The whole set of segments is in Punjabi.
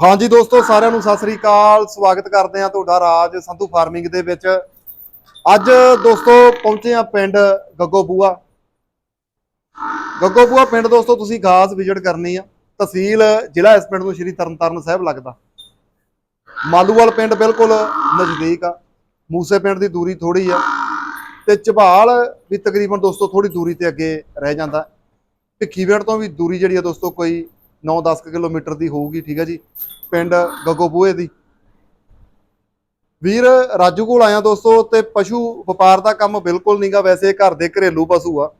ਹਾਂਜੀ ਦੋਸਤੋ, ਸਾਰਿਆਂ ਨੂੰ ਸਤਿ ਸ੍ਰੀ ਅਕਾਲ। ਸਵਾਗਤ ਕਰਦੇ ਆ ਤੁਹਾਡਾ ਰਾਜ ਸੰਧੂ ਫਾਰਮਿੰਗ ਦੇ ਵਿੱਚ। ਅੱਜ ਦੋਸਤੋ, ਪਹੁੰਚੇ ਆ ਪਿੰਡ ਗੱਗੋਬੂਆ। ਗੱਗੋਬੂਆ ਪਿੰਡ ਦੋਸਤੋ, ਤੁਸੀਂ ਖਾਸ ਵਿਜ਼ਿਟ ਕਰਨੀ ਆ। ਤਹਿਸੀਲ ਜ਼ਿਲ੍ਹਾ ਇਸ ਪਿੰਡ ਨੂੰ ਸ਼੍ਰੀ ਤਰਨਤਾਰਨ ਸਾਹਿਬ ਲੱਗਦਾ। ਮਾਲੂਵਾਲ ਪਿੰਡ ਬਿਲਕੁਲ ਨਜ਼ਦੀਕ ਆ। ਮੂਸੇ ਪਿੰਡ ਦੀ ਦੂਰੀ ਥੋੜੀ ਆ। ਤੇ ਝਬਾਲ ਵੀ ਤਕਰੀਬਨ ਦੋਸਤੋ ਥੋੜੀ ਦੂਰੀ ਤੇ ਅੱਗੇ ਰਹਿ ਜਾਂਦਾ। ਭਿੱਖੀਵਿੰਡ ਤੋਂ ਵੀ ਦੂਰੀ ਜਿਹੜੀ ਆ ਦੋਸਤੋ ਕੋਈ 9-10 ਕਿਲੋਮੀਟਰ ਦੀ ਹੋਊਗੀ, ਠੀਕ ਹੈ ਜੀ, ਪਿੰਡ ਗੱਗੋਬੂਏ ਦੀ। ਵੀਰ, ਰਾਜੂ ਕੋਲ ਆਇਆ ਦੋਸਤੋ, ਤੇ ਪਸ਼ੂ ਵਪਾਰ ਦਾ ਕੰਮ ਬਿਲਕੁਲ ਨਹੀਂਗਾ ਵੈਸੇ ਘਰ ਦੇ ਘਰੇਲੂ ਪਸ਼ੂ ਆ।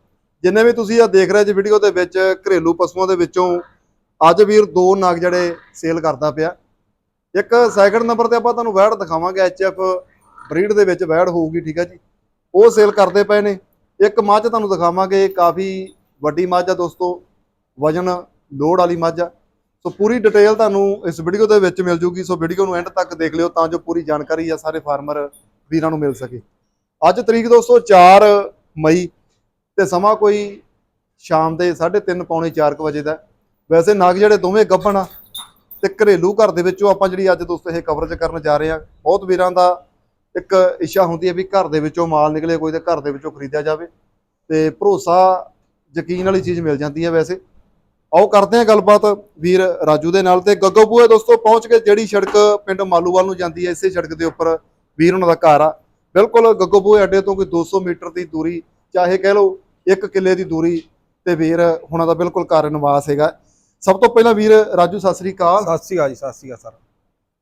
ਜਿੰਨੇ ਵੀ ਤੁਸੀਂ ਆ ਦੇਖ ਰਹੇ ਜੀ ਵੀਡੀਓ ਦੇ ਵਿੱਚ, ਘਰੇਲੂ ਪਸ਼ੂਆਂ ਦੇ ਵਿੱਚੋਂ, ਅੱਜ ਵੀਰ ਦੋ ਨਾਗ ਜਿਹੜੇ ਸੇਲ ਕਰਦਾ ਪਿਆ। ਇੱਕ ਸੈਕਿੰਡ ਨੰਬਰ ਤੇ ਆਪਾਂ ਤੁਹਾਨੂੰ ਵੈੜ ਦਿਖਾਵਾਂਗੇ ਐਚਐਫ ਬਰੀਡ ਦੇ ਵਿੱਚ ਵੈੜ ਹੋਊਗੀ, ਠੀਕ ਹੈ ਜੀ। ਉਹ ਸੇਲ ਕਰਦੇ ਪਏ ਨੇ। ਇੱਕ ਮੱਝ ਤੁਹਾਨੂੰ ਦਿਖਾਵਾਂਗੇ ਕਾਫੀ ਵੱਡੀ ਮੱਝ ਆ ਦੋਸਤੋ, ਵਜਨ ਲੋਡ ਵਾਲੀ ਮੱਝ ਆ। ਸੋ ਪੂਰੀ ਡਿਟੇਲ ਤੁਹਾਨੂੰ ਇਸ ਵੀਡੀਓ ਦੇ ਵਿੱਚ ਮਿਲ ਜੂਗੀ। ਸੋ ਵੀਡੀਓ ਨੂੰ ਐਂਡ ਤੱਕ ਦੇਖ ਲਿਓ ਤਾਂ ਜੋ ਪੂਰੀ ਜਾਣਕਾਰੀ ਆ ਸਾਰੇ ਫਾਰਮਰ ਵੀਰਾਂ ਨੂੰ ਮਿਲ ਸਕੇ। ਅੱਜ ਤਰੀਕ ਦੋਸਤੋ 4 ਮਈ ਤੇ ਸਮਾਂ ਕੋਈ ਸ਼ਾਮ ਦੇ 3:30 ਪੌਣੇ 4 ਕੁ ਵਜੇ ਦਾ ਵੈਸੇ ਨਾਗ ਜਿਹੜੇ ਦੋਵੇਂ ਗੱਭਣ ਆ ਤੇ ਘਰੇਲੂ ਘਰ ਦੇ ਵਿੱਚੋਂ ਆਪਾਂ ਜਿਹੜੀ ਅੱਜ ਦੋਸਤੋ ਇਹ ਕਵਰੇਜ ਕਰਨ ਜਾ ਰਹੇ ਆ, ਬਹੁਤ ਵੀਰਾਂ ਦਾ ਇੱਕ ਇੱਛਾ ਹੁੰਦੀ ਹੈ ਵੀ ਘਰ ਦੇ ਵਿੱਚੋਂ ਮਾਲ ਨਿਕਲੇ, ਕੋਈ ਤੇ ਘਰ ਦੇ ਵਿੱਚੋਂ ਖਰੀਦਿਆ ਜਾਵੇ ਤੇ ਭਰੋਸਾ ਯਕੀਨ ਵਾਲੀ ਚੀਜ਼ ਮਿਲ ਜਾਂਦੀ ਹੈ ਵੈਸੇ। ਆਓ ਕਰਦੇ ਹਾਂ ਗੱਲਬਾਤ ਵੀਰ ਰਾਜੂ ਦੇ ਨਾਲ ਤੇ ਗੱਗੋਪੂਏ ਦੋਸਤੋ ਪਹੁੰਚ ਕੇ ਜਿਹੜੀ ਸੜਕ ਪਿੰਡ ਮਾਲੂਵਾਲ ਨੂੰ ਜਾਂਦੀ ਹੈ ਇਸੇ ਸੜਕ ਦੇ ਉੱਪਰ ਵੀਰ ਉਹਨਾਂ ਦਾ ਘਰ ਆ। ਬਿਲਕੁਲ ਗੱਗੋਪੂਏ ਅੱਡੇ ਤੋਂ ਕੋਈ 200 ਮੀਟਰ ਦੀ ਦੂਰੀ ਚਾਹੇ ਕਹਿ ਲਓ 1 ਕਿੱਲੇ ਦੀ ਦੂਰੀ ਤੇ ਵੀਰ ਉਹਨਾਂ ਦਾ ਬਿਲਕੁਲ ਘਰ ਨਿਵਾਸ ਹੈਗਾ। ਸਭ ਤੋਂ ਪਹਿਲਾਂ ਵੀਰ ਰਾਜੂ ਸਤਿ ਸ੍ਰੀ ਅਕਾਲ। ਸਤਿ ਸ਼੍ਰੀ ਅਕਾਲ ਜੀ ਸਤਿ ਸ਼੍ਰੀ ਅਕਾਲ ਸਰ।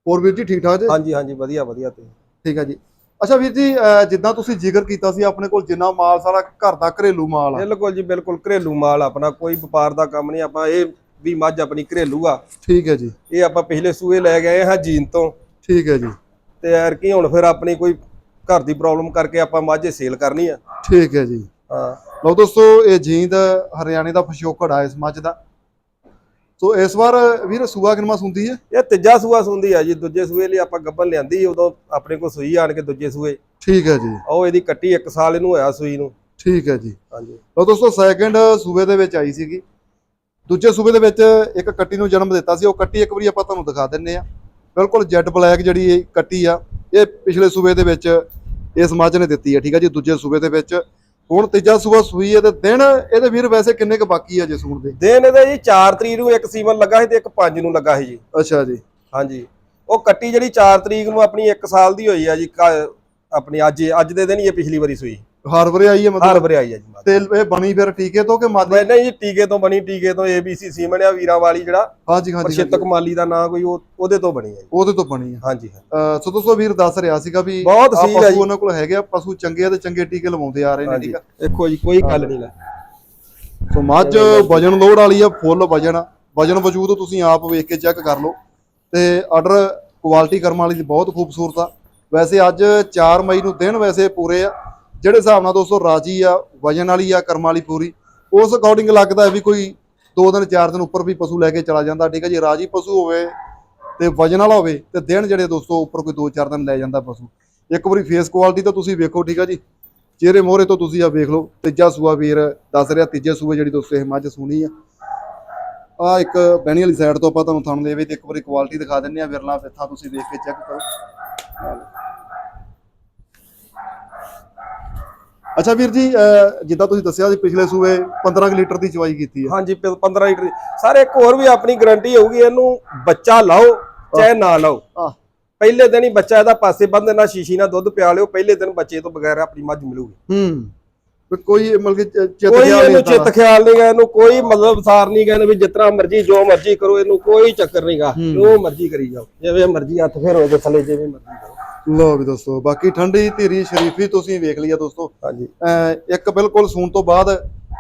ਹੋਰ ਵੀਰ ਜੀ ਠੀਕ ਠਾਕ ਜੀ? ਹਾਂਜੀ ਹਾਂਜੀ ਵਧੀਆ ਵਧੀਆ ਤੁਸੀਂ? ਠੀਕ ਹੈ ਜੀ। ਅੱਛਾ ਵੀਰ ਜੀ ਜਿੱਦਾਂ ਤੁਸੀਂ ਜ਼ਿਕਰ ਕੀਤਾ ਸੀ ਆਪਣੇ ਕੋਲ ਜਿੰਨਾ ਮਾਲ ਸਾਰਾ ਘਰ ਦਾ ਘਰੇਲੂ ਮਾਲ ਆ। ਬਿਲਕੁਲ ਜੀ ਬਿਲਕੁਲ ਘਰੇਲੂ ਮਾਲ ਆਪਣਾ ਕੋਈ ਵਪਾਰ ਦਾ ਕੰਮ ਨਹੀਂ ਆਪਾਂ ਇਹ ਵੀ ਮੱਝ ਆਪਣੀ ਘਰੇਲੂ ਆ। ਠੀਕ ਹੈ ਜੀ। ਇਹ ਆਪਾਂ ਪਿਛਲੇ ਸੂਏ ਲੈ ਗਏ ਹਾਂ ਜੀਨ ਤੋਂ। ਠੀਕ ਹੈ ਜੀ। ਤੇ ਯਾਰ ਕੀ ਹੁਣ ਫਿਰ ਆਪਣੀ ਕੋਈ ਘਰ ਦੀ ਪ੍ਰੋਬਲਮ ਕਰਕੇ ਆਪਾਂ ਮੱਝ ਸੇਲ ਕਰਨੀ ਆ। ਠੀਕ ਹੈ ਜੀ। ਹਾਂ। ਲਓ ਦੋਸਤੋ ਇਹ ਜੀਂਦ ਹਰਿਆਣੇ ਦਾ ਪਸ਼ੋਕੜ ਆ ਇਸ ਮੱਝ ਦਾ। ਸੋ ਇਸ ਵਾਰ ਵੀਰ ਸੂਆ ਕਿਨਮਾ ਹੁੰਦੀ ਹੈ? ਇਹ ਤੀਜਾ ਸੂਆ ਸੁੰਦੀ ਆ ਜੀ ਦੂਜੇ ਸੂਏ ਲਈ ਆਪਾਂ ਗੱਬਨ ਲਿਆਂਦੀ ਉਦੋਂ ਆਪਣੇ ਕੋਲ ਸੂਈ ਆਣ ਕੇ ਦੂਜੇ ਸੂਏ। ਠੀਕ ਹੈ ਜੀ। ਉਹ ਇਹਦੀ ਕੱਟੀ 1 ਸਾਲ ਇਹਨੂੰ ਹੋਇਆ ਸੂਈ ਨੂੰ। ਠੀਕ ਹੈ ਜੀ। ਹਾਂਜੀ। ਲਓ ਦੋਸਤੋ ਸੈਕਿੰਡ ਸੂਬੇ ਦੇ ਵਿੱਚ ਆਈ ਸੀਗੀ। ਦੂਜੇ ਸੂਬੇ ਦੇ ਵਿੱਚ ਇੱਕ ਕੱਟੀ ਨੂੰ ਜਨਮ ਦਿੱਤਾ ਸੀ। ਉਹ ਕੱਟੀ ਇੱਕ ਵਾਰੀ ਆਪਾਂ ਤੁਹਾਨੂੰ ਦਿਖਾ ਦਿੰਨੇ ਆ ਬਿਲਕੁਲ ਜੈਟ ਬਲੈਕ ਜਿਹੜੀ ਇਹ ਕੱਟੀ ਆ ਇਹ ਪਿਛਲੇ ਸੂਬੇ ਦੇ ਵਿੱਚ ਇਸ ਮੱਝ ਨੇ ਦਿੱਤੀ ਹੈ। ਠੀਕ ਹੈ ਜੀ ਦੂਜੇ ਸੂਬੇ ਦੇ ਵਿੱਚ ਹੁਣ ਤੀਜਾ ਸੂਬਾ ਸੂਈ ਹੈ ਤੇ ਦਿਨ ਇਹਦੇ ਵੀਰ ਵੈਸੇ ਕਿੰਨੇ ਕੁ ਬਾਕੀ ਆ ਜੇ ਸੂਣ ਦੇ? ਦਿਨ ਇਹਦਾ ਜੀ 4 ਤਰੀਕ ਨੂੰ ਇੱਕ ਸੀਮਨ ਲੱਗਾ ਸੀ ਤੇ ਇੱਕ 5 ਨੂੰ ਲੱਗਾ ਸੀ ਜੀ। ਅੱਛਾ ਜੀ। ਹਾਂਜੀ। ਉਹ ਕੱਟੀ ਜਿਹੜੀ 4 ਤਰੀਕ ਨੂੰ ਆਪਣੀ 1 ਸਾਲ ਦੀ ਹੋਈ ਆ ਜੀ ਆਪਣੀ ਅੱਜ ਅੱਜ ਦੇ ਦਿਨ ਹੀ ਇਹ ਪਿਛਲੀ ਵਾਰੀ ਸੂਈ। ਹਰ ਵਾਰੀ ਆਈ ਹੈ ਹਰ ਮਤਲਬ ਵਾਰੀ ਆਈ ਆ ਜੀ ਮਾਤਾ। ਤੇ ਇਹ ਬਣੀ ਫਿਰ ਟੀਕੇ ਤੋਂ ਕਿ ਮਾਦੀ ਨਹੀਂ ਜੀ ਟੀਕੇ ਤੋਂ ਬਣੀ ਟੀਕੇ ਤੋਂ ABC ਸੀਮਨ ਆ ਵੀਰਾਂ ਵਾਲੀ ਜਿਹੜਾ ਹਾਂਜੀ ਹਾਂਜੀ ਪ੍ਰਸ਼ਿਤਕ ਹਾਂਜੀ। ਮਾਲੀ ਦਾ ਨਾਂ ਕੋਈ ਉਹ ਉਹਦੇ ਤੋਂ ਬਣੀ ਆ ਜੀ। ਉਹਦੇ ਤੋਂ ਬਣੀ ਆ ਹਾਂਜੀ ਹਾਂ ਅਹ ਸੋ ਦੋਸਤੋ ਵੀਰ ਦੱਸ ਰਿਹਾ ਸੀਗਾ ਵੀ ਬਹੁਤ ਆਹ ਪਸ਼ੂ ਜੀ। ਉਹਨਾਂ ਕੋਲ ਹੈਗੇ ਆ ਪਸ਼ੂ ਚੰਗੇ ਆ ਤੇ ਚੰਗੇ ਟੀਕੇ ਲਵਾਉਂਦੇ ਆ ਰਹੇ ਨੇ ਹਾਂਜੀ। ਠੀਕ ਆ? ਦੇਖੋ ਜੀ ਕੋਈ ਗੱਲ ਨਹੀਂ ਲਾ ਸੋ ਮੱਝ ਵਜਨ ਲੋਡ ਵਾਲੀ ਆ ਫੁੱਲ ਵਜਨ ਆ। ਵਜਨ ਵਜੂਦ ਤੁਸੀਂ ਆਪ ਵੇਖ ਕੇ ਚੈੱਕ ਕਰ ਲਓ। ਤੇ ਆਰਡਰ ਕੁਆਲਿਟੀ ਕਰਮ ਵਾਲੀ ਦੀ ਬਹੁਤ ਖੂਬਸੂਰਤ ਆ। ਵੈਸੇ ਅੱਜ 4 ਮਈ ਨੂੰ ਦਿਨ ਵੈਸੇ ਪੂਰੇ ਆ। ਜਿਹੜੇ ਹਿਸਾਬ ਨਾਲ ਦੋਸਤੋ ਰਾਜੀ ਆ, ਵਜਨ ਵਾਲੀ ਆ, ਕਰਮ ਵਾਲੀ ਪੂਰੀ, ਉਸ ਅਕੋਰਡਿੰਗ ਲੱਗਦਾ ਵੀ ਕੋਈ 2 ਦਿਨ 4 ਦਿਨ ਉੱਪਰ ਵੀ ਪਸ਼ੂ ਲੈ ਕੇ ਚਲਾ ਜਾਂਦਾ, ਠੀਕ ਹੈ ਜੀ? ਰਾਜੀ ਪਸ਼ੂ ਹੋਵੇ ਤੇ ਵਜਨ ਵਾਲਾ ਹੋਵੇ ਤੇ ਦਿਨ ਜਿਹੜੇ ਦੋਸਤੋ ਉੱਪਰ ਕੋਈ 2-4 ਦਿਨ ਲੈ ਜਾਂਦਾ ਪਸ਼ੂ। ਇੱਕ ਵਾਰੀ ਫੇਸ ਕੁਆਲਿਟੀ ਤਾਂ ਤੁਸੀਂ ਵੇਖੋ, ਠੀਕ ਹੈ ਜੀ? ਚਿਹਰੇ ਮੋਹਰੇ ਤੋਂ ਤੁਸੀਂ ਆ ਵੇਖ ਲਓ। ਤੀਜਾ ਸੂਆ ਵੀਰ ਦੱਸ ਰਿਹਾ, ਤੀਜੇ ਸੂਏ ਜਿਹੜੀ ਦੋਸਤੋ ਇਹ ਮੱਝ ਸੂਣੀ ਆ। ਆ ਇੱਕ ਬਹਿਣੀ ਵਾਲੀ ਸਾਈਡ ਤੋਂ ਆਪਾਂ ਤੁਹਾਨੂੰ ਥਣ ਦੇ ਵੀ ਇੱਕ ਵਾਰੀ ਕੁਆਲਿਟੀ ਦਿਖਾ ਦਿੰਨੇ ਆ ਵਿਰਲਾ ਫਿੱਥਾ ਤੁਸੀਂ ਵੇਖ ਕੇ ਚੈੱਕ ਕਰੋ ਆਹ ਲਓ। ਅੱਛਾ ਵੀਰ ਜੀ ਅਹ ਜਿੱਦਾਂ ਤੁਸੀਂ ਦੱਸਿਆ ਸੀ ਪਿਛਲੇ ਸੂਏ 15 ਕੁ ਲੀਟਰ ਦੀ ਚਵਾਈ ਕੀਤੀ ਹੈ। ਹਾਂਜੀ ਪ- 15 ਲੀਟਰ ਦੀ। ਸਰ ਇੱਕ ਹੋਰ ਵੀ ਆਪਣੀ ਗਾਰੰਟੀ ਹੋਊਗੀ ਇਹਨੂੰ ਬੱਚਾ ਲਾਓ ਚਾਹੇ ਨਾ ਲਾਓ। ਆਹ। ਪਹਿਲੇ ਦਿਨ ਹੀ ਬੱਚਾ ਇਹਦਾ ਪਾਸੇ ਬੰਦ ਨਾ ਸ਼ੀਸ਼ੀ ਨਾਲ ਦੁੱਧ ਪਿਆ ਲਿਓ ਪਹਿਲੇ ਦਿਨ ਬੱਚੇ ਤੋਂ ਬਗੈਰ ਆਪਣੀ ਮੱਝ ਮਿਲੂਗੀ। ਹੂੰ। ਵੀ ਕੋਈ ਮਤਲਬ ਕਿ ਚ- ਚਿੱਤ ਕੋਈ ਗਿਆ ਇਹਨੂੰ ਨਹੀਂ ਚਿੱਤ ਖਿਆਲ ਨਹੀਂ ਗਾ ਇਹਨੂੰ ਕੋਈ ਮਤਲਬ ਸਾਰ ਨਹੀਂ ਗਾ ਇਹਨੂੰ ਵੀ ਜਿਤਨਾ ਮਰਜ਼ੀ ਜੋ ਮਰਜ਼ੀ ਕਰੋ ਇਹਨੂੰ ਕੋਈ ਚੱਕਰ ਨਹੀਂ ਗਾ। ਜੋ ਮਰਜ਼ੀ ਕਰੀ ਜਾਓ ਜਿਵੇਂ ਮਰਜ਼ੀ ਹੱਥ ਫੇਰੋ ਦੇ ਥੱਲੇ ਜਿਵੇਂ ਮਰਜ਼ੀ ਕਰੋ। ਲੋ ਵੀ ਦੋਸਤੋ ਬਾਕੀ ਠੰਡੀ ਧੀਰੀ ਸ਼ਰੀਫੀ ਤੁਸੀਂ ਵੇਖ ਲਿਆ ਦੋਸਤੋ। ਹਾਂਜੀ। ਇੱਕ ਬਿਲਕੁਲ ਸੂਣ ਤੋਂ ਬਾਅਦ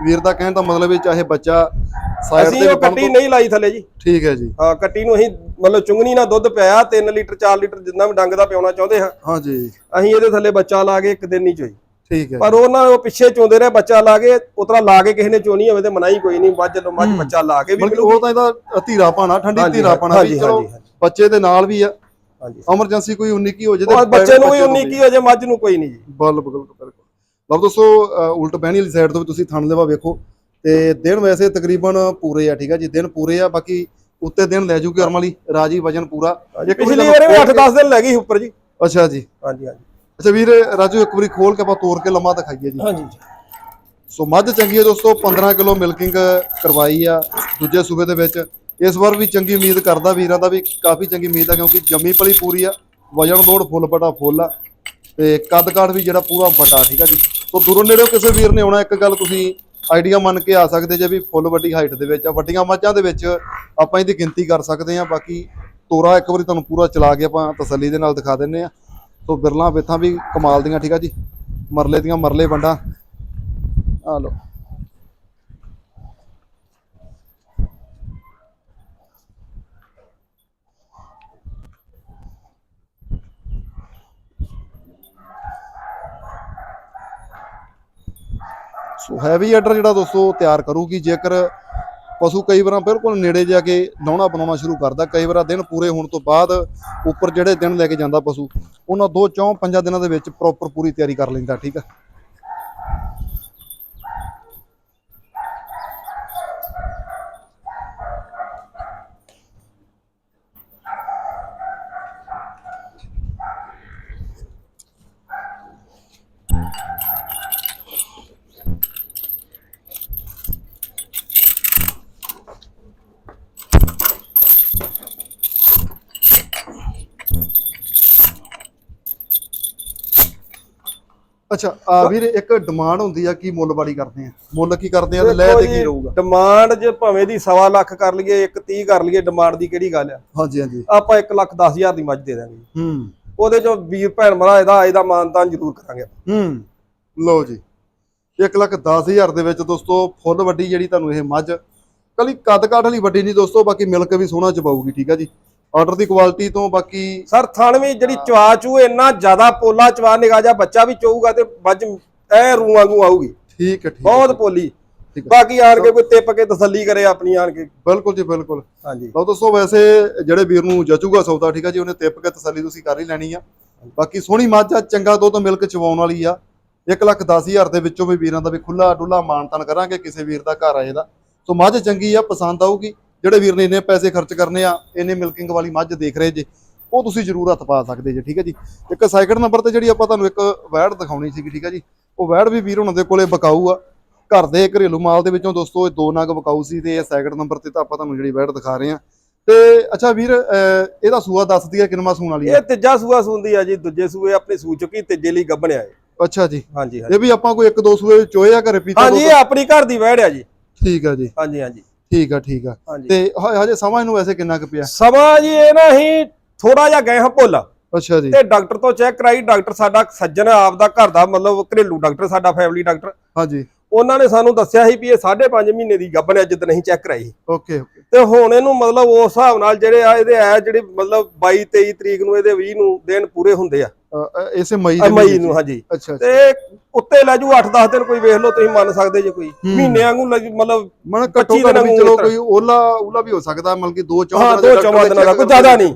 ਵੀਰ ਦਾ ਕਹਿਣ ਦਾ ਮਤਲਬ ਹੈ ਚਾਹੇ ਬੱਚਾ ਸਾਈਡ ਅਸੀਂ ਤੇ ਉਹ ਕੱਟੀ ਨਹੀਂ ਲਾਈ ਥੱਲੇ ਜੀ। ਠੀਕ ਹੈ ਜੀ। ਹਾਂ ਕੱਟੀ ਨੂੰ ਅਸੀਂ ਮਤਲਬ ਚੁੰਗਣੀ ਨਾਲ ਦੁੱਧ ਪਿਆ 3 ਲੀਟਰ 4 ਲੀਟਰ ਜਿੰਨਾ ਵੀ ਡੰਗ ਦਾ ਪਿਆਉਣਾ ਚਾਹੁੰਦੇ ਹਾਂ। ਹਾਂਜੀ ਅਸੀਂ ਇਹਦੇ ਥੱਲੇ ਬੱਚਾ ਲਾ ਕੇ ਇੱਕ ਦਿਨ ਨਹੀਂ ਚੋਈ। ਠੀਕ ਹੈ ਪਰ ਉਹਨਾਂ ਉਹ ਪਿੱਛੇ ਚੋਂਦੇ ਰਹੇ ਬੱਚਾ ਲਾ ਕੇ ਉਤਰਾ ਲਾ ਕੇ ਕਿਸੇ ਨੇ ਚੋਣੀ ਹੋਵੇ ਤੇ ਮਨਾਈ ਕੋਈ ਨਹੀਂ ਮੱਝ ਲੋ ਮੱਝ ਬੱਚਾ ਲਾ ਕੇ ਵੀ ਉਹ ਤਾਂ ਇਹਦਾ ਧੀਰਾ ਪਾਣਾ ਠੰਡੀ ਧੀਰਾ ਪਾਣਾ ਵੀ ਚਲੋ। ਬੱਚੇ ਦੇ ਨਾਲ ਵੀ ਆ। ਹਾਂਜੀ ਐਮਰਜੈਂਸੀ ਕੋਈ 19 ਕੀ ਹੋ ਜੇ ਉਹ ਬੱਚੇ ਨੂੰ ਵੀ 19 ਕੀ ਹੋ ਜੇ ਮੱਝ ਨੂੰ ਕੋਈ ਨਹੀਂ ਜੀ। ਬੱਲ ਬਗਲ ਬਿਲਕੁਲ। ਲਓ ਦੋਸਤੋ ਉਲਟ ਬਹਿਣੀ ਵਾਲੀ ਸਾਈਡ ਤੋਂ ਵੀ ਤੁਸੀਂ ਥਣ ਲੈਵਾ ਵੇਖੋ। ਤੇ ਦਿਨ ਵੈਸੇ ਤਕਰੀਬਨ ਪੂਰੇ ਆ ਠੀਕ ਆ ਜੀ? ਦਿਨ ਪੂਰੇ ਆ ਬਾਕੀ ਉੱਤੇ ਦਿਨ ਲੈ ਜੂਗੀ ਨਰਮਲੀ ਰਾਜੀ ਵਜਨ ਪੂਰਾ। ਪਿਛਲੀ ਵਾਰ ਵੀ ਖੋਲ ਕੇ- 8-10 ਦਿਨ ਲੈ ਗਈ ਉੱਪਰ ਜੀ। ਅੱਛਾ ਜੀ। ਹਾਂਜੀ ਹਾਂਜੀ। ਅੱਛਾ ਵੀਰ ਰਾਜੂ ਇੱਕ ਵਾਰੀ ਖੋਲ ਕੇ ਆਪਾਂ ਤੋੜ ਕੇ ਲੰਮਾ ਦਿਖਾਈਏ ਜੀ। ਹਾਂਜੀ ਸੋ ਮੱਝ ਚੰਗੀ ਹੈ ਦੋਸਤੋ 15 ਕਿਲੋ ਮਿਲਕਿੰਗ ਕਰਵਾਈ ਆ ਦੂਜੇ ਸੂਬੇ ਦੇ ਵਿੱਚ। ਇਸ ਵਾਰ ਵੀ ਚੰਗੀ ਉਮੀਦ ਕਰਦਾ ਵੀਰਾਂ ਦਾ ਵੀ, ਕਾਫੀ ਚੰਗੀ ਉਮੀਦ ਆ ਕਿਉਂਕਿ ਜੰਮੀ ਪਲੀ ਪੂਰੀ ਆ ਵਜਨ ਲੋਡ ਫੁੱਲ ਬਟਾ ਫੁੱਲ ਆ, ਤੇ ਕੱਦ ਕਾਠ ਵੀ ਜਿਹੜਾ ਪੂਰਾ ਬਟਾ, ਠੀਕ ਆ ਜੀ। ਸੋ ਦੂਰੋਂ ਨੇੜਿਓਂ ਕਿਸੇ ਵੀਰ ਨੇ ਆਉਣਾ, ਇੱਕ ਗੱਲ ਤੁਸੀਂ ਆਈਡੀਆ ਮੰਨ ਕੇ ਆ ਸਕਦੇ ਜੇ ਵੀ ਫੁੱਲ ਵੱਡੀ ਹਾਈਟ ਦੇ ਵਿੱਚ ਆ, ਵੱਡੀਆਂ ਮੱਝਾਂ ਦੇ ਵਿੱਚ ਆਪਾਂ ਇਹਦੀ ਗਿਣਤੀ ਕਰ ਸਕਦੇ ਆ ਬਾਕੀ ਤੋਰਾ ਇੱਕ ਵਾਰੀ ਤੁਹਾਨੂੰ ਪੂਰਾ ਚਲਾ ਕੇ ਆਪਾਂ ਤਸੱਲੀ ਦੇ ਨਾਲ ਦਿਖਾ ਦਿੰਨੇ ਆ ਸੋ ਬਿਰਲਾ ਵੇਥਾਂ ਵੀ ਕਮਾਲ ਦੀਆਂ, ਠੀਕ ਆ ਜੀ। ਮਰਲੇ ਦੀਆਂ ਮਰਲੇ ਵੰਡਾਂ। ਆ ਲਓ। ਸੋ ਹੈਵੀ ਐਡਰ ਜਿਹੜਾ ਦੋਸਤੋ ਤਿਆਰ ਕਰੂਗੀ, ਜੇਕਰ ਪਸ਼ੂ ਕਈ ਵਾਰਾਂ ਬਿਲਕੁਲ ਨੇੜੇ ਜਾ ਕੇ ਲਾਉਣਾ ਬਣਾਉਣਾ ਸ਼ੁਰੂ ਕਰਦਾ, ਕਈ ਵਾਰਾਂ ਦਿਨ ਪੂਰੇ ਹੋਣ ਤੋਂ ਬਾਅਦ ਉੱਪਰ ਜਿਹੜੇ ਦਿਨ ਲੈ ਕੇ ਜਾਂਦਾ ਪਸ਼ੂ, ਉਹਨਾਂ ਦੋ ਚੌਂ ਪੰਜਾਂ ਦਿਨਾਂ ਦੇ ਵਿੱਚ ਪ੍ਰੋਪਰ ਪੂਰੀ ਤਿਆਰੀ ਕਰ ਲੈਂਦਾ, ਠੀਕ ਆ? ਅੱਛਾ ਆ ਵੀਰ ਇੱਕ ਡਿਮਾਂਡ ਹੁੰਦੀ ਆ ਕੀ ਮੁੱਲ ਵਾਲੀ ਕਰਦੇ ਆ? ਮੁੱਲ ਕੀ ਕਰਦੇ ਆ ਤੇ ਲੈ ਤੇ ਕੀ ਰਹੂਗਾ? ਡਿਮਾਂਡ ਜੇ ਭਾਵੇਂ ਦੀ ਸਵਾ ਲੱਖ ਕਰ ਲਈਏ 1 30 ਕਰ ਲਈਏ ਡਿਮਾਂਡ ਦੀ ਕਿਹੜੀ ਗੱਲ ਆ? ਹਾਂਜੀ ਹਾਂਜੀ। ਆਪਾਂ 1 ਲੱਖ 10 ਹਜ਼ਾਰ ਦੀ ਮੱਝ ਦੇ ਦਾਂਗੇ। ਹੂੰ। ਉਹਦੇ ਚੋਂ ਵੀਰ ਭੈਣ ਭਰਾ ਇਹਦਾ ਇਹਦਾ ਮਾਨਤਾਨ ਜ਼ਰੂਰ ਕਰਾਂਗੇ ਹੂੰ। ਲਓ ਜੀ 1 ਲੱਖ 10 ਹਜ਼ਾਰ ਦੇ ਵਿੱਚ ਦੋਸਤੋ ਫੁੱਲ ਵੱਡੀ ਜਿਹੜੀ ਤੁਹਾਨੂੰ ਇਹ ਮੱਝ ਕਲੀ ਕੱਦ ਕਾਠ ਵਾਲੀ ਵੱਡੀ ਨਹੀਂ ਦੋਸਤੋ ਬਾਕੀ ਮਿਲਕ ਵੀ ਸੋਹਣਾ ਚਬਾਊਗੀ ਠੀਕ ਆ ਜੀ? ਆਰਡਰ ਦੀ ਕੁਆਲਿਟੀ ਤੋਂ ਬਾਕੀ ਸਰ ਥਣਵੀਂ ਜਿਹੜੀ ਚਵਾ ਚੂ ਇੰਨਾ ਜ਼ਿਆਦਾ ਪੋਲਾ ਚਵਾ ਨਿਗਾ ਜਾ ਬੱਚਾ ਵੀ ਚੋਊਗਾ ਤੇ ਮੱਝ ਐ ਰੂ ਵਾਂਗੂ ਆਊਗੀ। ਠੀਕ ਹੈ ਠੀਕ ਹੈ। ਬਹੁਤ ਪੋਲੀ। ਹੈ। ਬਾਕੀ ਆਣ ਕੇ ਕੋਈ ਤਿੱਪ ਕੇ ਤਸੱਲੀ ਕਰੇ ਆਪਣੀ ਆਣ ਕੇ। ਬਿਲਕੁਲ ਜੀ ਬਿਲਕੁਲ। ਹਾਂਜੀ। ਲਓ ਦੋਸਤੋ ਵੈਸੇ ਜਿਹੜੇ ਵੀਰ ਨੂੰ ਜਚੂਗਾ ਸੌਦਾ ਠੀਕ ਆ ਜੀ ਉਹਨੇ ਤਿੱਪ ਕੇ ਤਸੱਲੀ ਤੁਸੀਂ ਕਰ ਹੀ ਲੈਣੀ ਆ। ਬਾਕੀ ਸੋਹਣੀ ਮੱਝ ਆ ਚੰਗਾ ਦੁੱਧ ਮਿਲਕ ਚਵਾਉਣ ਵਾਲੀ ਆ। 1 ਲੱਖ 10 ਹਜ਼ਾਰ ਦੇ ਵਿੱਚੋਂ ਵੀ ਵੀਰਾਂ ਦਾ ਵੀ ਖੁੱਲਾ ਡੁੱਲਾ ਮਾਨਤਨ ਕਰਾਂਗੇ ਕਿਸੇ ਵੀਰ ਦਾ ਘਰ ਆਏ ਦਾ ਸੋ ਮੱਝ ਚੰਗੀ ਆ ਪਸੰਦ ਆਊਗੀ। ਜਿਹੜੇ ਵੀਰ ਨੇ ਇੰਨੇ ਪੈਸੇ ਖਰਚ ਕਰਨੇ ਆ ਇੰਨੇ ਮਿਲਕਿੰਗ ਵਾਲੀ ਮੱਝ ਦੇਖ ਰਹੇ ਜੇ ਉਹ ਤੁਸੀਂ ਜ਼ਰੂਰ ਹੱਥ ਪਾ ਸਕਦੇ ਜੇ ਠੀਕ ਹੈ ਜੀ? ਇੱਕ ਸੈਕਿੰਡ ਨੰਬਰ ਤੇ ਜਿਹੜੀ ਆਪਾਂ ਤੁਹਾਨੂੰ ਇੱਕ ਵੈੜ ਦਿਖਾਉਣੀ ਸੀਗੀ ਠੀਕ ਹੈ ਜੀ? ਉਹ ਵੈੜ ਵੀ ਵੀਰ ਉਹਨਾਂ ਦੇ ਕੋਲੇ ਬਕਾਊ ਆ। ਘਰ ਦੇ ਘਰੇਲੂ ਮਾਲ ਦੇ ਵਿੱਚੋਂ ਦੋਸਤੋ ਇਹ ਦੋ ਨਗ ਬਕਾਊ ਸੀ ਤੇ ਇਹ ਸੈਕਿੰਡ ਨੰਬਰ ਤੇ ਤਾਂ ਆਪਾਂ ਤੁਹਾਨੂੰ ਜਿਹੜੀ ਵੈੜ ਦਿਖਾ ਰਹੇ ਆ ਤੇ ਅੱਛਾ ਵੀਰ ਇਹਦਾ ਸੂਆ ਦੱਸ ਦਈਏ ਕਿੰਨਵਾਂ ਸੂਣ ਵਾਲੀ ਇਹ ਹੈ ਤੀਜਾ ਸੂਆ ਸੁੰਦੀ ਆ ਜੀ ਦੂਜੇ ਸੂਏ ਆਪਣੀ ਸੂ ਚੁੱਕੀ ਤੀਜੇ ਲਈ ਗੱਬਣਿਆ ਏ ਅੱਛਾ ਜੀ। ਹਾਂਜੀ ਹਾਂਜੀ। ਇਹ ਵੀ ਆਪਾਂ ਕੋਈ ਇੱਕ ਦੋ ਸੂਏ ਚੋਏ ਆ ਘਰੇ ਪੀਤਾ ਹਾਂਜੀ? ਇਹ ਆਪਣੀ ਘਰ ਦੀ ਵਹਿੜ ਆ ਜੀ। ਠੀਕ ਆ ਜੀ। ਹਾਂਜੀ ਹਾਂਜੀ। ਠੀਕ ਆ ਠੀਕ ਆ। ਹਾਂਜੀ। ਤੇ ਹ- ਹਜੇ ਸਮਾਂ ਇਹਨੂੰ ਵੈਸੇ ਕਿੰਨਾ ਕੁ ਪਿਆ? ਸਮਾਂ ਜੀ ਇਹ ਨਾ ਹੀ ਥੋੜਾ ਜਿਹਾ ਗਏ ਹਾਂ ਭੁੱਲ। ਅੱਛਾ ਜੀ। ਤੇ ਡਾਕਟਰ ਤੋਂ ਚੈੱਕ ਕਰਾਈ ਡਾਕਟਰ ਸਾਡਾ ਸੱਜਣ ਆਪ ਦਾ ਘਰ ਦਾ ਮਤਲਬ ਘਰੇਲੂ ਡਾਕਟਰ ਸਾਡਾ ਫੈਮਿਲੀ ਡਾਕਟਰ। ਹਾਂਜੀ। ਉਹਨਾਂ ਨੇ ਸਾਨੂੰ ਦੱਸਿਆ ਸੀ ਵੀ ਇਹ 5.5 ਮਹੀਨੇ ਦੀ ਗੱਭਣ ਹੈ ਜਿੱਦ ਨਹੀਂ ਚੈੱਕ ਕਰਾਈ। Okay okay. ਤੇ ਹੁਣ ਇਹਨੂੰ ਮਤਲਬ ਉਸ ਹਿਸਾਬ ਨਾਲ ਜਿਹੜੇ ਆ ਇਹਦੇ ਆ ਜਿਹੜੇ ਮਤਲਬ 22 23 ਤਰੀਕ ਨੂੰ ਇਹਦੇ 20 ਨੂੰ ਦਿਨ ਪੂਰੇ ਹੁੰਦੇ ਆ। ਇਸੇ ਮਈ ਦੇ ਮਈ ਨੂੰ। ਹਾਂਜੀ। ਤੇ ਉੱਤੇ ਲੈ ਜੂ 8-10 ਦਿਨ ਕੋਈ ਵੇਖ ਲਓ ਤੁਸੀਂ ਮੰਨ ਸਕਦੇ ਜੇ ਕੋਈ। ਮਹੀਨੇ ਵਾਂਗੂ ਮਤਲਬ ਮਨ ਘੱਟੋ 25 ਘੱਟ ਵੀ ਚਲੋ ਕੋਈ ਓਲਾ ਓਲਾ ਵੀ ਹੋ ਸਕਦਾ ਮਤਲਬ ਕਿ ਦੋ ਚੌਂ ਹਾਂ ਦਿਨਾਂ ਦੋ ਕੋਈ ਜ਼ਿਆਦਾ ਨਹੀਂ।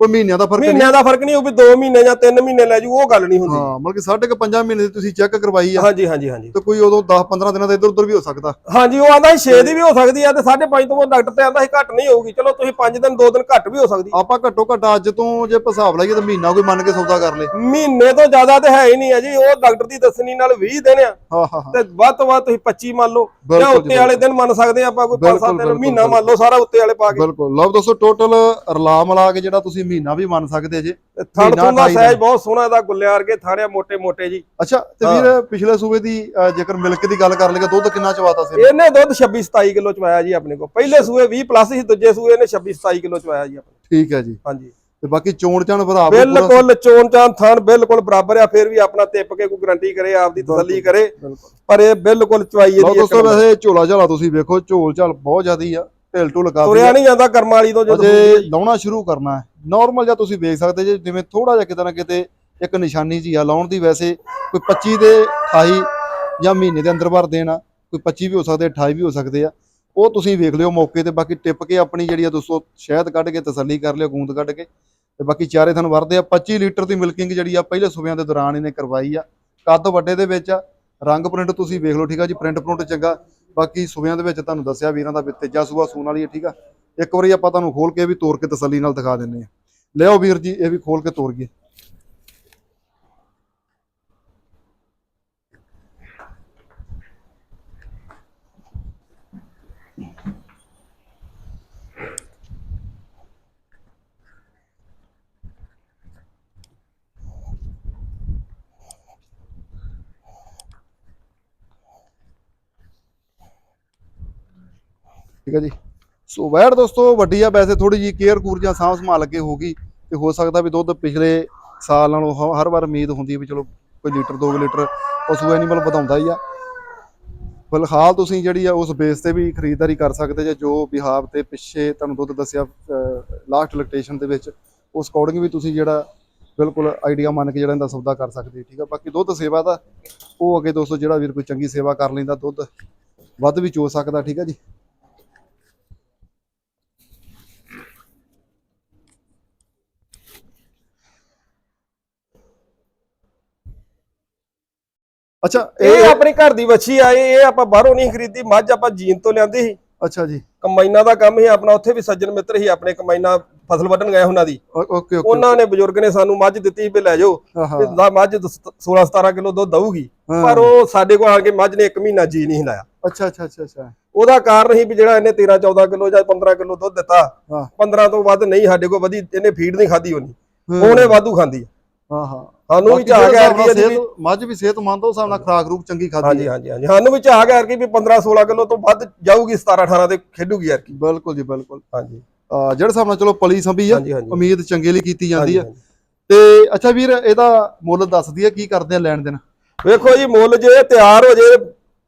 ਕੋਈ ਮਹੀਨਿਆਂ ਦਾ ਫ਼ਰਕ ਨਹੀਂ। ਮਹੀਨਿਆਂ ਦਾ ਫ਼ਰਕ ਨਹੀਂ ਉਹ ਵੀ 2 ਮਹੀਨੇ ਜਾਂ 3 ਮਹੀਨੇ ਲੈ ਜੂ ਉਹ ਗੱਲ ਨਹੀਂ ਹੁੰਦੀ। ਹਾਂ ਮਤਲਬ ਕਿ ਸਾਢੇ ਕੁ ਪੰਜਾਂ ਮਹੀਨੇ ਦੀ ਤੁਸੀਂ ਚੈੱਕ ਕਰਵਾਈ ਆ। ਹਾਂਜੀ ਹਾਂਜੀ ਹਾਂਜੀ। ਤੇ ਕੋਈ ਉਦੋਂ 10 15 ਦਿਨਾਂ ਦਾ ਇੱਧਰ ਉੱਧਰ ਵੀ ਹੋ ਸਕਦਾ। ਹਾਂਜੀ ਉਹ ਆਂਦਾ 6 ਦੀ ਵੀ ਹੋ ਸਕਦੀ ਆ ਤੇ 5.5 ਤੋਂ ਬਾਅਦ ਡਾਕਟਰ ਤੇ ਆਂਦਾ ਸੀ ਘੱਟ ਨਹੀਂ ਹੋਊਗੀ। ਚਲੋ ਤੁਸੀਂ 5 ਦਿਨ 2 ਦਿਨ ਘੱਟ ਵੀ ਹੋ ਸਕਦੀ। ਆਪਾਂ ਘੱਟੋ ਘੱਟ ਅੱਜ ਤੋਂ ਜੇ ਹਿਸਾਬ ਲਾਈਏ ਤਾਂ ਮਹੀਨਾ ਕੋਈ ਮੰਨ ਕੇ ਸੌਦਾ ਕਰ ਲੇ। ਮਹੀਨੇ ਤੋਂ ਜ਼ਿਆਦਾ ਤੇ ਹੈ ਹੀ ਨਹੀਂ ਆ ਜੀ ਉਹ ਡਾਕਟਰ ਦੀ ਦੱਸਣੀ ਨਾਲ 20 ਦਿਨ ਆ। ਹਾਂ ਹਾਂ ਹਾਂ। ਤੇ ਵੱਧ ਤੋਂ ਵੱਧ ਤੁਸੀਂ 25 ਮੰਨ ਲਓ ਜਾਂ ਬਿਲਕੁਲ ਉੱਤੇ ਵਾਲੇ ਦਿਨ ਮੰਨ ਸਕਦੇ ਆ ਆਪਾਂ ਕੋਈ 5-7 ਬਿਲਕੁਲ, ਦਿਨ ਬਿਲਕੁਲ, ਮਹੀਨਾ ਮੰਨ ਲਓ ਸਾਰਾ ਉੱਤੇ ਵਾਲੇ ਪਾ ਕੇ। ਬਿਲਕੁਲ। ਲਓ ਦੋਸਤੋ ਟੋਟਲ ਰਲਾ ਮਿਲਾ ਕੇ ਜਿਹੜਾ ਤੁਸੀਂ ਮਹੀਨਾ ਵੀ ਮੰਨ ਸਕਦੇ ਜੇ। ਥਣ ਢਾਈ ਸਾਈਜ਼। ਬਹੁਤ ਸੋਹਣਾ ਇਹਦਾ ਗੁੱਲਿਆਰ ਕੇ ਥਾੜਿਆ ਮੋਟੇ ਮੋਟੇ ਜੀ। ਅੱਛਾ ਤੇ ਵੀਰ ਪਿਛਲੇ ਸੂਬੇ ਦੀ ਜੇਕਰ ਮਿਲਕ ਦੀ ਗੱਲ ਕਰ ਲਈਏ ਦੁੱਧ ਕਿੰਨਾ ਚਵਾਤਾ ਸੀ ਇਹਨੇ? ਦੁੱਧ 26 27 ਕਿਲੋ ਚਵਾਇਆ ਜੀ ਆਪਣੇ ਕੋਲ। ਪਹਿਲੇ ਸੂਏ 20 ਪਲੱਸ ਸੀ ਦੂਜੇ ਸੂਏ ਨੇ 26 27 ਕਿਲੋ ਚਵਾਇਆ ਜੀ ਆਪਣੇ। ਠੀਕ ਹੈ ਜੀ। ਹਾਂਜੀ। ਤੇ ਬਾਕੀ ਚੋਣ ਚਾਣ ਭਰਾ ਬਿਲਕੁਲ ਚੋਣ ਚਾਨ ਥਣ ਬਿਲਕੁਲ ਬਰਾਬਰ ਆ ਫਿਰ ਵੀ ਆਪਣਾ ਤਿੱਪ ਕੇ ਕੋਈ ਗਰੰਟੀ ਕਰੇ ਆਪਦੀ ਤਸੱਲੀ ਕਰੇ। ਪਰ ਇਹ ਬਿਲਕੁਲ ਚਵਾਈ ਇਹਦੀ ਇੱਕ ਦੋਸਤੋ। ਵੈਸੇ ਝੋਲਾ ਝਾਲਾ ਤੁਸੀਂ ਵੇਖੋ ਝੋਲ ਝਾਲ ਬਹੁਤ ਜ਼ਿਆਦੀ ਆ ਢਿਲ ਢੁਲ ਕਾਫੀ ਤੁਰਿਆ। ਨਹੀਂ ਜਾਂਦਾ ਕਰਮ ਵਾਲੀ ਤੋਂ ਜਦੋਂ ਲਾਉਣਾ ਸ਼ੁਰੂ ਕਰਨਾ ਹੈ। ਨਾਰਮਲ ਜਿਹਾ ਤੁਸੀਂ ਵੇਖ ਸਕਦੇ ਜੇ, ਜਿਵੇਂ ਥੋੜਾ ਜਿਹਾ ਕਿਤੇ ਨਾ ਕਿਤੇ ਇੱਕ ਨਿਸ਼ਾਨੀ ਜੀ ਆ ਲਾਉਣ ਦੀ ਵੈਸੇ ਕੋਈ 25 ਦੇ 28 ਜਾਂ ਮਹੀਨੇ ਦੇ ਅੰਦਰ ਬਾਰ ਦੇਣਾ ਕੋਈ 25 ਵੀ ਹੋ ਸਕਦੇ 28 ਵੀ ਹੋ ਸਕਦੇ ਆ, ਉਹ ਤੁਸੀਂ ਵੇਖ ਲਿਓ ਮੌਕੇ ਤੇ, ਬਾਕੀ ਟਿਪ ਕੇ ਆਪਣੀ ਜਿਹੜੀ ਆ ਦੋਸਤੋ ਸ਼ਹਿਦ ਕੱਢ ਕੇ, ਤਸੱਲੀ ਕਰ ਲਿਓ, ਗੂੰਦ ਕੱਢ ਕੇ, ਤੇ ਬਾਕੀ ਚਾਰੇ ਤੁਹਾਨੂੰ ਵਰਦੇ ਆ 25 ਲੀਟਰ ਦੀ ਮਿਲਕਿੰਗ ਜਿਹੜੀ ਆ ਪਹਿਲੇ ਸੂਬਿਆਂ ਦੇ ਦੌਰਾਨ ਇਹਨੇ ਕਰਵਾਈ ਆ, ਕੱਦ ਵੱਡੇ ਦੇ ਵਿੱਚ ਆ, ਰੰਗ ਪ੍ਰਿੰਟ ਤੁਸੀਂ ਵੇਖ ਲਓ, ਠੀਕ ਆ ਜੀ ਪ੍ਰਿੰਟ ਪ੍ਰਿੰਟ ਚੰਗਾ, ਬਾਕੀ ਸੂਬਿਆਂ ਦੇ ਵਿੱਚ ਤੁਹਾਨੂੰ ਦੱਸਿਆ ਵੀਰਾਂ ਦਾ ਵੀ ਤੀਜਾ ਸੂਬਾ ਸੂਣ ਵਾਲੀ ਹੈ ਠੀਕ ਆ ਇੱਕ ਵਾਰੀ ਆਪਾਂ ਤੁਹਾਨੂੰ ਖੋਲ ਕੇ ਵੀ ਤੋੜ ਕੇ ਤਸੱਲੀ ਨਾਲ ਦਿਖਾ ਦਿੰਨੇ ਆ ਲਿਆਓ ਵੀਰ ਜੀ, ਇਹ ਵੀ ਖੋਲ ਕੇ ਤੋੜ ਗਏ। ਠੀਕ ਹੈ ਜੀ। ਸੋ ਵੈੜ ਦੋਸਤੋ, ਵੱਡੀ ਆ, ਵੈਸੇ ਥੋੜੀ ਜੀ ਕੇਅਰ ਕੂਰ ਜਾਂ ਸਾਂਭ ਸੰਭਾਲ ਅੱਗੇ ਹੋਗੀ ਤੇ ਹੋ ਸਕਦਾ ਵੀ ਦੁੱਧ ਪਿਛਲੇ ਸਾਲ ਨਾਲੋਂ ਹਰ ਵਾਰ ਉਮੀਦ ਹੁੰਦੀ ਹੈ ਵੀ ਚਲੋ ਕੋਈ ਲੀਟਰ 2 ਲੀਟਰ ਪਸ਼ੂ ਐਨੀਮਲ ਵਧਾਉਂਦਾ ਹੀ ਆ। ਫਿਲਹਾਲ ਤੁਸੀਂ ਜਿਹੜੀ ਆ, ਉਸ ਬੇਸ ਤੇ ਵੀ ਖਰੀਦਦਾਰੀ ਕਰ ਸਕਦੇ ਜੇ, ਜੋ ਬਿਹਾਵ ਤੇ ਪਿੱਛੇ ਤੁਹਾਨੂੰ ਦੁੱਧ ਦੱਸਿਆ ਲਾਸਟ ਇਲੈਕਟ੍ਰੇਸ਼ਨ ਦੇ ਵਿੱਚ, ਉਸ ਅਕੋਰਡਿੰਗ ਵੀ ਤੁਸੀਂ ਜਿਹੜਾ ਬਿਲਕੁਲ ਆਈਡੀਆ ਮੰਨ ਕੇ ਜਿਹੜਾ ਇਹਦਾ ਸੌਦਾ ਕਰ ਸਕਦੇ ਠੀਕ ਆ? ਬਾਕੀ ਦੁੱਧ ਸੇਵਾ ਦਾ, ਉਹ ਅੱਗੇ ਦੋਸਤੋ ਜਿਹੜਾ ਵੀਰ ਕੋਈ ਚੰਗੀ ਸੇਵਾ ਕਰ ਲੈਂਦਾ, ਦੁੱਧ ਵੱਧ ਵੀ ਚੋ ਸਕਦਾ, ਠੀਕ ਆ ਜੀ? ਅੱਛਾ ਇਹ ਆਪਣੀ ਘਰ ਦੀ ਵੱਛੀ ਆ ਇਹ ਆਪਾਂ ਬਾਹਰੋਂ ਨਹੀਂ ਖਰੀਦੀ ਮੱਝ ਆਪਾਂ ਜੀਨ ਤੋਂ ਲਿਆਂਦੀ ਸੀ। ਅੱਛਾ ਜੀ। ਕੰਬਾਈਨਾਂ ਦਾ ਕੰਮ ਹੀ ਆਪਣਾ ਉੱਥੇ ਵੀ ਸੱਜਣ ਮਿੱਤਰ ਹੀ ਆਪਣੇ ਕੰਬਾਈਨਾਂ ਫਸਲ ਵੱਢਣ ਗਏ ਉਹਨਾਂ ਦੀ। Okay okay. ਉਹਨਾਂ ਨੇ ਬਜ਼ੁਰਗ ਨੇ ਸਾਨੂੰ ਮੱਝ ਦਿੱਤੀ ਵੀ ਲੈ ਜਾਓ। ਦਾ ਮੱਝ 16 17 ਕਿਲੋ ਦੁੱਧ ਦਊਗੀ। ਪਰ ਉਹ ਸਾਡੇ ਕੋਲ ਆ ਕੇ ਮੱਝ ਨੇ 1 ਮਹੀਨਾ ਜੀ ਨਹੀਂ ਲਾਇਆ। ਅੱਛਾ ਅੱਛਾ ਅੱਛਾ ਅੱਛਾ। ਉਹਦਾ ਕਾਰਨ ਹੀ ਵੀ ਜਿਹੜਾ ਇਹਨੇ 13 14 ਕਿਲੋ ਜਾਂ 15 ਕਿਲੋ ਦੁੱਧ ਦਿੱਤਾ। ਹਾਂ। 15 ਤੋਂ ਵੱਧ ਨਹੀਂ ਸਾਡੇ ਕੋਲ ਵਧੀ ਇਹਨੇ ਫੀਡ ਨਹੀਂ ਖਾਦੀ ਹੋਣੀ। ਉਹਨੇ ਵਾਧੂ ਖਾਂਦੀ। ਹਾਂ ਹਾਂ। ਸਾਨੂੰ ਵੀ ਬਾਕੀ ਝਾਕ ਜਿਹੜਾ ਆ ਹਿਸਾਬ ਕਿ ਸਿਹਤ- ਮੱਝ ਵੀ ਸਿਹਤਮੰਦ ਉਹ ਹਿਸਾਬ ਨਾਲ ਖਰਾਕ ਰੂਪ ਚੰਗੀ ਖਾਦੀ ਹਾਂਜੀ ਹਾਂਜੀ ਹਾਂਜੀ। ਸਾਨੂੰ ਵੀ ਝਾਕ ਆ ਕਿ ਵੀ 15 16 ਕਿਲੋ ਤੋਂ ਵੱਧ ਜਾਊਗੀ 17 18 ਤੇ ਖੇਡੂਗੀ ਯਾਰ ਕੀ ਬਿਲਕੁਲ ਜੀ ਬਿਲਕੁਲ। ਹਾਂਜੀ। ਜਿਹੜੇ ਹਿਸਾਬ ਨਾਲ ਚਲੋ ਪਲੀ ਸੰਭੀ ਆ ਉਮੀਦ ਚੰਗੇ ਲਈ ਕੀਤੀ ਜਾਂਦੀ ਆ। ਤੇ ਅੱਛਾ ਵੀਰ ਇਹਦਾ ਮੁੱਲ ਦੱਸ ਦਈਏ ਕੀ ਕਰਦੇ ਆ ਲੈਣ ਦੇਣ? ਵੇਖੋ ਜੀ ਮੁੱਲ ਜੇ ਤਿਆਰ ਹੋ ਜੇ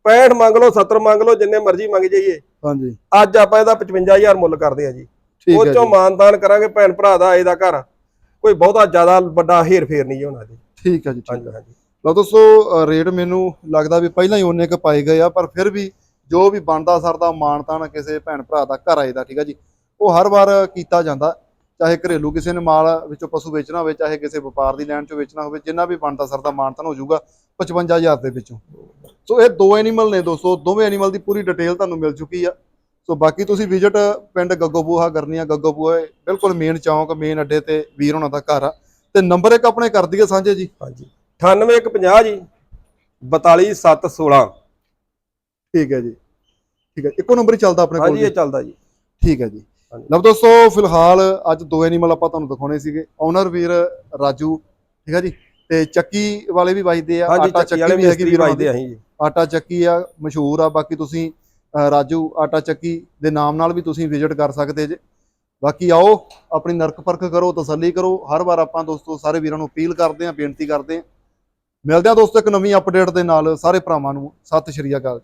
65 ਮੰਗ ਲਓ 70 ਮੰਗ ਲਓ ਜਿੰਨੇ ਮਰਜ਼ੀ ਮੰਗ ਜਾਈਏ। ਹਾਂਜੀ। ਅੱਜ ਆਪਾਂ ਇਹਦਾ 55000 ਮੁੱਲ ਕਰਦੇ ਆ ਜੀ। ਠੀਕ ਉਹ ਹੈ ਚੋਂ ਜੀ। ਮਾਨਦਾਨ ਕਰਾਂਗੇ ਭੈਣ ਭਰਾ ਦਾ ਇਹਦਾ ਘਰ। ਕੋਈ ਬਹੁਤਾ ਜ਼ਿਆਦਾ ਵੱਡਾ ਹੇਰ ਫੇਰ ਨਹੀਂ ਹੋਣਾ ਜੀ ਠੀਕ ਹੈ ਜੀ ਠੀਕ ਹਾਂਜੀ ਹੈ। ਹਾਂਜੀ ਲਓ ਦੋਸਤੋ ਰੇਟ ਮੈਨੂੰ ਲੱਗਦਾ ਵੀ ਪਹਿਲਾਂ ਹੀ ਉਹਨੇ ਕ ਪਾਏ ਗਏ ਆ ਪਰ ਫਿਰ ਵੀ ਜੋ ਵੀ ਬਣਦਾ ਸਰਦਾ ਮਾਨਤਾਨ ਕਿਸੇ ਭੈਣ ਭਰਾ ਦਾ ਘਰ ਆਏ ਦਾ ਠੀਕ ਹੈ ਜੀ। ਉਹ ਹਰ ਵਾਰ ਕੀਤਾ ਜਾਂਦਾ ਚਾਹੇ ਘਰੇਲੂ ਕਿਸੇ ਨੇ ਮਾਲ ਵਿੱਚੋਂ ਪਸ਼ੂ ਵੇਚਣਾ ਹੋਵੇ ਚਾਹੇ ਕਿਸੇ ਵਪਾਰ ਦੀ ਲੈਣ ਚੋਂ ਵੇਚਣਾ ਹੋਵੇ ਜਿੰਨਾ ਵੀ ਬਣਦਾ ਸਰਦਾ ਮਾਨਤਾਨ ਹੋ ਜਾਊਗਾ 55000 ਦੇ ਵਿੱਚੋਂ। ਸੋ ਇਹ ਦੋ ਐਨੀਮਲ ਨੇ ਦੋਸਤੋ ਦੋਵੇਂ ਐਨੀਮਲ ਦੀ ਪੂਰੀ ਡਿਟੇਲ ਤੁਹਾਨੂੰ ਮਿਲ ਚੁੱਕੀ ਆ। ਸੋ ਬਾਕੀ ਤੁਸੀਂ ਵਿਜ਼ਿਟ ਪਿੰਡ ਗੱਗੋਬੂਹਾ ਕਰਨੀ ਆ। ਗੱਗੋਬੂਹਾ ਬਿਲਕੁਲ ਮੇਨ ਚੌਂਕ ਮੇਨ ਅੱਡੇ ਤੇ ਵੀਰ ਹੋਣਾ ਦਾ ਘਰ ਆ। ਤੇ ਨੰਬਰ ਇੱਕ ਆਪਣੇ ਕਰ ਦਈਏ ਸਾਂਝੇ ਜੀ। ਹਾਂਜੀ। 98150 ਜੀ 42716 ਠੀਕ ਹੈ ਜੀ। ਠੀਕ ਹੈ। ਇੱਕੋ ਨੰਬਰ ਹੀ ਚੱਲਦਾ ਆਪਣੇ ਕੋਲ ਹਾਂਜੀ ਇਹ ਚੱਲਦਾ ਜੀ। ਠੀਕ ਹੈ ਜੀ। ਲਓ ਦੋਸਤੋ ਫਿਲਹਾਲ ਅੱਜ ਦੋ ਐਨੀਮਲ ਆਪਾਂ ਤੁਹਾਨੂੰ ਦਿਖਾਉਣੇ ਸੀਗੇ। ਓਨਰ ਵੀਰ ਰਾਜੂ ਠੀਕ ਹੈ ਜੀ। ਤੇ ਚੱਕੀ ਵਾਲੇ ਵੀ ਵੱਜਦੇ ਆ। ਆਟਾ ਚੱਕੀ ਵੀ ਹੈਗੀ ਵੀਰ ਵੱਜਦੇ। ਅਸੀਂ ਜੀ। ਆਟਾ ਚੱਕੀ ਆ ਮਸ਼ਹੂਰ ਆ। ਬਾਕੀ ਤੁਸੀਂ ਰਾਜੂ ਆਟਾ ਚੱਕੀ ਦੇ ਨਾਮ ਨਾਲ ਵੀ ਤੁਸੀਂ ਵਿਜ਼ਿਟ ਕਰ ਸਕਦੇ ਜੇ। ਬਾਕੀ ਆਓ, ਆਪਣੀ ਨਰਕ ਪਰਖ ਕਰੋ, ਤਸੱਲੀ ਕਰੋ। ਹਰ ਵਾਰ ਆਪਾਂ ਦੋਸਤੋ ਸਾਰੇ ਵੀਰਾਂ ਨੂੰ ਅਪੀਲ ਕਰਦੇ ਆਂ ਬੇਨਤੀ ਕਰਦੇ ਆਂ ਮਿਲਦੇ ਆਂ ਦੋਸਤੋ ਇੱਕ ਨਵੀਂ ਅਪਡੇਟ ਦੇ ਨਾਲ ਸਾਰੇ ਭਰਾਵਾਂ ਨੂੰ। ਸਤਿ ਸ਼੍ਰੀ ਅਕਾਲ